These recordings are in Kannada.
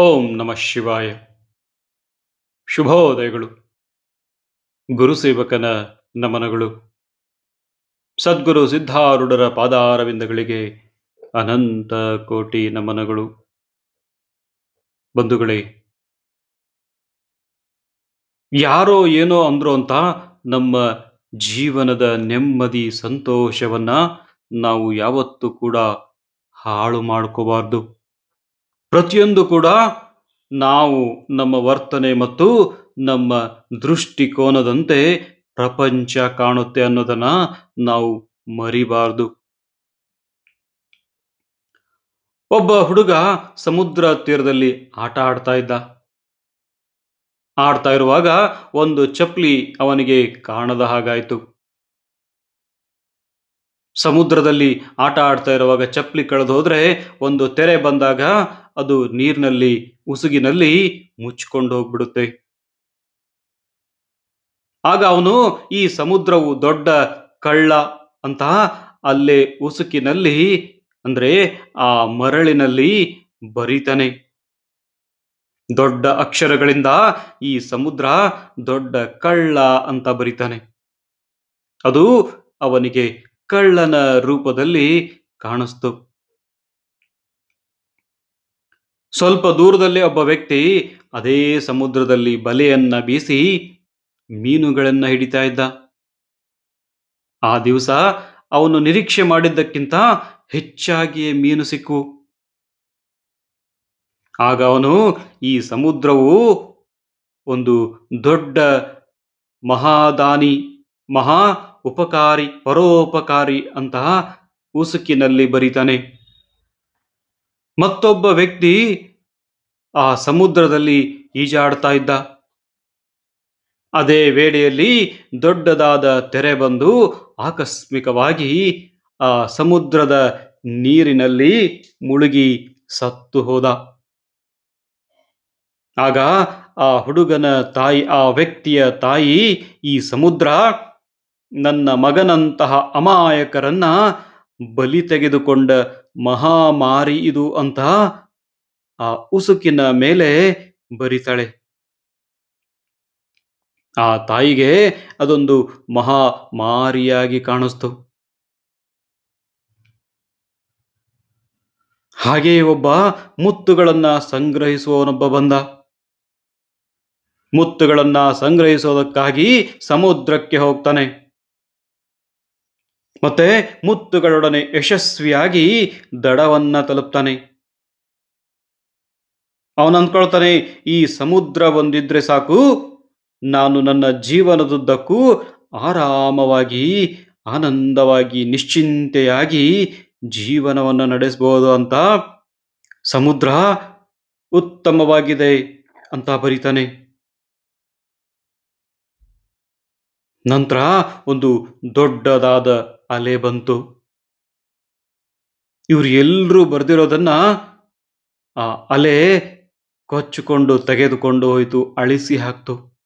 ಓಂ ನಮಃ ಶಿವಾಯ. ಶುಭೋದಯಗಳು. ಗುರುಸೇವಕನ ನಮನಗಳು. ಸದ್ಗುರು ಸಿದ್ಧಾರೂಢರ ಪಾದಾರವಿಂದಗಳಿಗೆ ಅನಂತ ಕೋಟಿ ನಮನಗಳು. ಬಂಧುಗಳೇ, ಯಾರೋ ಏನೋ ಅಂದ್ರು ಅಂತ ನಮ್ಮ ಜೀವನದ ನೆಮ್ಮದಿ ಸಂತೋಷವನ್ನ ನಾವು ಯಾವತ್ತೂ ಕೂಡ ಹಾಳು ಮಾಡ್ಕೋಬಾರ್ದು. ಪ್ರತಿಯೊಂದು ಕೂಡ ನಾವು ನಮ್ಮ ವರ್ತನೆ ಮತ್ತು ನಮ್ಮ ದೃಷ್ಟಿಕೋನದಂತೆ ಪ್ರಪಂಚ ಕಾಣುತ್ತೆ ಅನ್ನೋದನ್ನ ನಾವು ಮರಿಬಾರ್ದು. ಒಬ್ಬ ಹುಡುಗ ಸಮುದ್ರ ತೀರದಲ್ಲಿ ಆಟ ಆಡ್ತಾ ಇದ್ದ. ಆಡ್ತಾ ಇರುವಾಗ ಒಂದು ಚಪ್ಲಿ ಅವನಿಗೆ ಕಾಣದ ಹಾಗಾಯಿತು. ಸಮುದ್ರದಲ್ಲಿ ಆಟ ಆಡ್ತಾ ಇರುವಾಗ ಚಪ್ಪಲಿ ಕಳೆದು ಹೋದ್ರೆ ಒಂದು ತೆರೆ ಬಂದಾಗ ಅದು ನೀರಿನಲ್ಲಿ, ಉಸುಗಿನಲ್ಲಿ ಮುಚ್ಕೊಂಡು ಹೋಗ್ಬಿಡುತ್ತೆ. ಆಗ ಅವನು ಈ ಸಮುದ್ರವು ದೊಡ್ಡ ಕಳ್ಳ ಅಂತ ಅಲ್ಲೇ ಉಸುಕಿನಲ್ಲಿ, ಅಂದ್ರೆ ಆ ಮರಳಿನಲ್ಲಿ ಬರೀತಾನೆ. ದೊಡ್ಡ ಅಕ್ಷರಗಳಿಂದ ಈ ಸಮುದ್ರ ದೊಡ್ಡ ಕಳ್ಳ ಅಂತ ಬರೀತಾನೆ. ಅದು ಅವನಿಗೆ ಕಳ್ಳನ ರೂಪದಲ್ಲಿ ಕಾಣಿಸ್ತು. ಸ್ವಲ್ಪ ದೂರದಲ್ಲಿ ಒಬ್ಬ ವ್ಯಕ್ತಿ ಅದೇ ಸಮುದ್ರದಲ್ಲಿ ಬಲೆಯನ್ನ ಬೀಸಿ ಮೀನುಗಳನ್ನ ಹಿಡಿತಾ ಇದ್ದ. ಆ ದಿವಸ ಅವನು ನಿರೀಕ್ಷೆ ಮಾಡಿದ್ದಕ್ಕಿಂತ ಹೆಚ್ಚಾಗಿಯೇ ಮೀನು ಸಿಕ್ಕು. ಆಗ ಅವನು ಈ ಸಮುದ್ರವು ಒಂದು ದೊಡ್ಡ ಮಹಾದಾನಿ, ಮಹಾ ಉಪಕಾರಿ, ಪರೋಪಕಾರಿ ಅಂತಹ ಉಸುಕಿನಲ್ಲಿ ಬರೀತಾನೆ. ಮತ್ತೊಬ್ಬ ವ್ಯಕ್ತಿ ಆ ಸಮುದ್ರದಲ್ಲಿ ಈಜಾಡ್ತಾ ಇದ್ದ. ಅದೇ ವೇಳೆಯಲ್ಲಿ ದೊಡ್ಡದಾದ ತೆರೆ ಬಂದು ಆಕಸ್ಮಿಕವಾಗಿ ಆ ಸಮುದ್ರದ ನೀರಿನಲ್ಲಿ ಮುಳುಗಿ ಸತ್ತು ಹೋದ. ಆಗ ಆ ಹುಡುಗನ ತಾಯಿ, ಆ ವ್ಯಕ್ತಿಯ ತಾಯಿ ಈ ಸಮುದ್ರ ನನ್ನ ಮಗನಂತಹ ಅಮಾಯಕರನ್ನ ಬಲಿ ತೆಗೆದುಕೊಂಡ ಮಹಾಮಾರಿ ಇದು ಅಂತ ಆ ಉಸುಕಿನ ಮೇಲೆ ಬರಿತಾಳೆ. ಆ ತಾಯಿಗೆ ಅದೊಂದು ಮಹಾ ಮಾರಿಯಾಗಿ ಕಾಣಿಸ್ತು. ಹಾಗೆಯೇ ಒಬ್ಬ ಮುತ್ತುಗಳನ್ನ ಸಂಗ್ರಹಿಸುವವನೊಬ್ಬ ಬಂದ. ಮುತ್ತುಗಳನ್ನ ಸಂಗ್ರಹಿಸೋದಕ್ಕಾಗಿ ಸಮುದ್ರಕ್ಕೆ ಹೋಗ್ತಾನೆ. ಮತ್ತೆ ಮುತ್ತುಗಳೊಡನೆ ಯಶಸ್ವಿಯಾಗಿ ದಡವನ್ನ ತಲುಪ್ತಾನೆ. ಅವನು ಅಂದ್ಕೊಳ್ತಾನೆ, ಈ ಸಮುದ್ರ ಒಂದಿದ್ರೆ ಸಾಕು, ನಾನು ನನ್ನ ಜೀವನದುದ್ದಕ್ಕೂ ಆರಾಮವಾಗಿ, ಆನಂದವಾಗಿ, ನಿಶ್ಚಿಂತೆಯಾಗಿ ಜೀವನವನ್ನು ನಡೆಸಬಹುದು ಅಂತ ಸಮುದ್ರ ಉತ್ತಮವಾಗಿದೆ ಅಂತ ಬರೀತಾನೆ. ನಂತರ ಒಂದು ದೊಡ್ಡದಾದ ಅಲೆ ಬಂತು. ಇವ್ರು ಎಲ್ಲರೂ ಬರ್ದಿರೋದನ್ನ ಆ ಅಲೆ ಕೊಚ್ಚಿಕೊಂಡು ತೆಗೆದುಕೊಂಡು ಹೋಯಿತು, ಅಳಿಸಿ ಹಾಕ್ತು.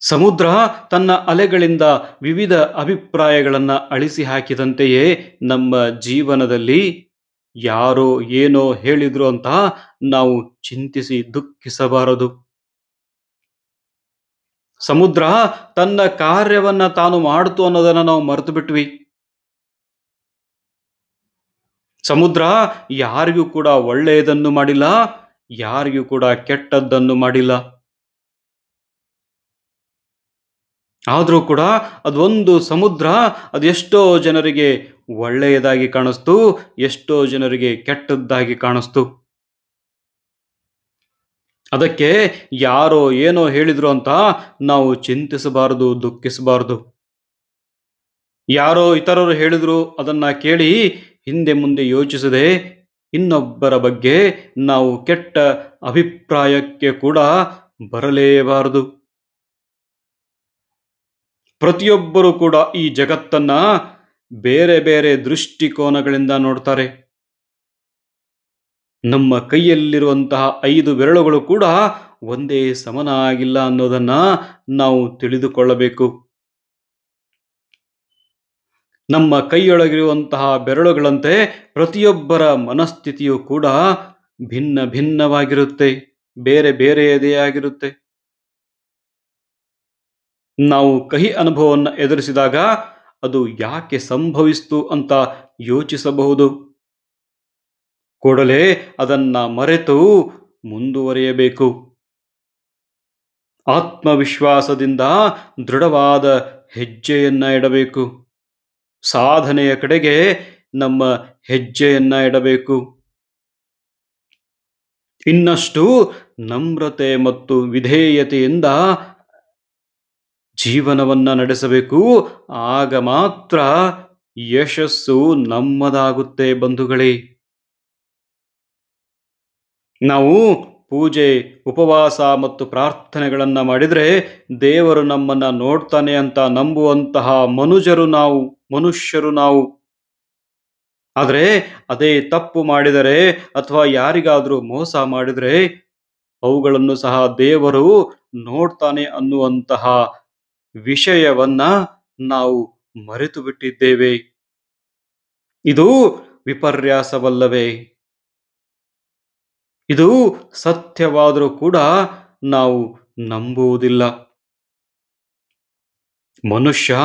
ಸಮುದ್ರ ತನ್ನ ಅಲೆಗಳಿಂದ ವಿವಿಧ ಅಭಿಪ್ರಾಯಗಳನ್ನ ಅಳಿಸಿ ಹಾಕಿದಂತೆಯೇ ನಮ್ಮ ಜೀವನದಲ್ಲಿ ಯಾರೋ ಏನೋ ಹೇಳಿದ್ರು ಅಂತ ನಾವು ಚಿಂತಿಸಿ ದುಃಖಿಸಬಾರದು. ಸಮುದ್ರ ತನ್ನ ಕಾರ್ಯವನ್ನ ತಾನು ಮಾಡ್ತು ಅನ್ನೋದನ್ನ ನಾವು ಮರೆತು ಬಿಟ್ವಿ ಸಮುದ್ರ ಯಾರಿಗೂ ಕೂಡ ಒಳ್ಳೆಯದನ್ನು ಮಾಡಿಲ್ಲ, ಯಾರಿಗೂ ಕೂಡ ಕೆಟ್ಟದ್ದನ್ನು ಮಾಡಿಲ್ಲ. ಆದರೂ ಕೂಡ ಅದೊಂದು ಸಮುದ್ರ ಅದೆಷ್ಟೋ ಜನರಿಗೆ ಒಳ್ಳೆಯದಾಗಿ ಕಾಣಿಸ್ತು, ಎಷ್ಟೋ ಜನರಿಗೆ ಕೆಟ್ಟದ್ದಾಗಿ ಕಾಣಿಸ್ತು. ಅದಕ್ಕೆ ಯಾರೋ ಏನೋ ಹೇಳಿದ್ರು ಅಂತ ನಾವು ಚಿಂತಿಸಬಾರದು, ದುಃಖಿಸಬಾರದು. ಯಾರೋ ಇತರರು ಹೇಳಿದ್ರು ಅದನ್ನ ಕೇಳಿ ಹಿಂದೆ ಮುಂದೆ ಯೋಚಿಸದೆ ಇನ್ನೊಬ್ಬರ ಬಗ್ಗೆ ನಾವು ಕೆಟ್ಟ ಅಭಿಪ್ರಾಯಕ್ಕೆ ಕೂಡ ಬರಲೇಬಾರದು. ಪ್ರತಿಯೊಬ್ಬರು ಕೂಡ ಈ ಜಗತ್ತನ್ನ ಬೇರೆ ಬೇರೆ ದೃಷ್ಟಿಕೋನಗಳಿಂದ ನೋಡ್ತಾರೆ. ನಮ್ಮ ಕೈಯಲ್ಲಿರುವಂತಹ ಐದು ಬೆರಳುಗಳು ಕೂಡ ಒಂದೇ ಸಮನಾಗಿಲ್ಲ ಅನ್ನೋದನ್ನ ನಾವು ತಿಳಿದುಕೊಳ್ಳಬೇಕು. ನಮ್ಮ ಕೈಯೊಳಗಿರುವಂತಹ ಬೆರಳುಗಳಂತೆ ಪ್ರತಿಯೊಬ್ಬರ ಮನಸ್ಥಿತಿಯು ಕೂಡ ಭಿನ್ನ ಭಿನ್ನವಾಗಿರುತ್ತೆ, ಬೇರೆ ಬೇರೆಯದೇ ಆಗಿರುತ್ತೆ ನಾವು ಕಹಿ ಅನುಭವವನ್ನು ಎದುರಿಸಿದಾಗ ಅದು ಯಾಕೆ ಸಂಭವಿಸ್ತು ಅಂತ ಯೋಚಿಸಬಹುದು. ಕೂಡಲೇ ಅದನ್ನ ಮರೆತು ಮುಂದುವರಿಯಬೇಕು. ಆತ್ಮವಿಶ್ವಾಸದಿಂದ ದೃಢವಾದ ಹೆಜ್ಜೆಯನ್ನ ಇಡಬೇಕು. ಸಾಧನೆಯ ಕಡೆಗೆ ನಮ್ಮ ಹೆಜ್ಜೆಯನ್ನ ಇಡಬೇಕು. ಇನ್ನಷ್ಟು ನಮ್ರತೆ ಮತ್ತು ವಿಧೇಯತೆಯಿಂದ ಜೀವನವನ್ನ ನಡೆಸಬೇಕು. ಆಗ ಮಾತ್ರ ಯಶಸ್ಸು ನಮ್ಮದಾಗುತ್ತೆ ಬಂಧುಗಳೇ. ನಾವು ಪೂಜೆ, ಉಪವಾಸ ಮತ್ತು ಪ್ರಾರ್ಥನೆಗಳನ್ನು ಮಾಡಿದರೆ ದೇವರು ನಮ್ಮನ್ನ ನೋಡ್ತಾನೆ ಅಂತ ನಂಬುವಂತಹ ಮನುಜರು ನಾವು, ಮನುಷ್ಯರು ನಾವು. ಆದರೆ ಅದೇ ತಪ್ಪು ಮಾಡಿದರೆ ಅಥವಾ ಯಾರಿಗಾದರೂ ಮೋಸ ಮಾಡಿದರೆ ಅವುಗಳನ್ನು ಸಹ ದೇವರು ನೋಡ್ತಾನೆ ಅನ್ನುವಂತಹ ವಿಷಯವನ್ನ ನಾವು ಮರೆತು ಬಿಟ್ಟಿದ್ದೇವೆ ಇದು ವಿಪರ್ಯಾಸವಲ್ಲವೇ? ಇದು ಸತ್ಯವಾದರೂ ಕೂಡ ನಾವು ನಂಬುವುದಿಲ್ಲ. ಮನುಷ್ಯ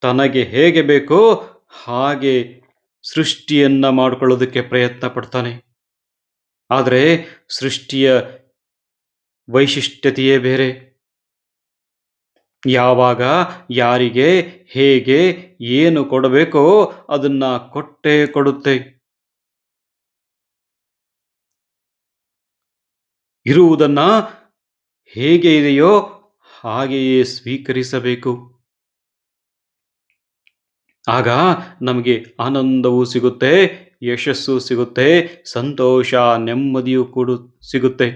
ತನಗೆ ಹೇಗೆ ಬೇಕೋ ಹಾಗೆ ಸೃಷ್ಟಿಯನ್ನ ಮಾಡಿಕೊಳ್ಳೋದಕ್ಕೆ ಪ್ರಯತ್ನ ಪಡ್ತಾನೆ. ಆದರೆ ಸೃಷ್ಟಿಯ ವೈಶಿಷ್ಟ್ಯತೆಯೇ ಬೇರೆ. ಯಾವಾಗ, ಯಾರಿಗೆ, ಹೇಗೆ, ಏನು ಕೊಡಬೇಕೋ ಅದನ್ನ ಕೊಟ್ಟೇ ಕೊಡುತ್ತೆ. ಇರುವುದನ್ನ ಹೇಗೆ ಇದೆಯೋ ಹಾಗೆಯೇ ಸ್ವೀಕರಿಸಬೇಕು. ಆಗ ನಮಗೆ ಆನಂದವೂ ಸಿಗುತ್ತೆ, ಯಶಸ್ಸು ಸಿಗುತ್ತೆ, ಸಂತೋಷ, ನೆಮ್ಮದಿಯೂ ಕೂಡ ಸಿಗುತ್ತೆ.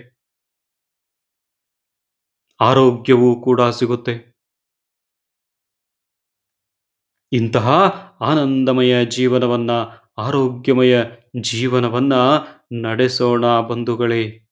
ಆರೋಗ್ಯವೂ ಕೂಡ ಸಿಗುತ್ತೆ. ಇಂತಹ ಆನಂದಮಯ ಜೀವನವನ್ನ, ಆರೋಗ್ಯಮಯ ಜೀವನವನ್ನ ನಡೆಸೋಣ ಬಂಧುಗಳೇ.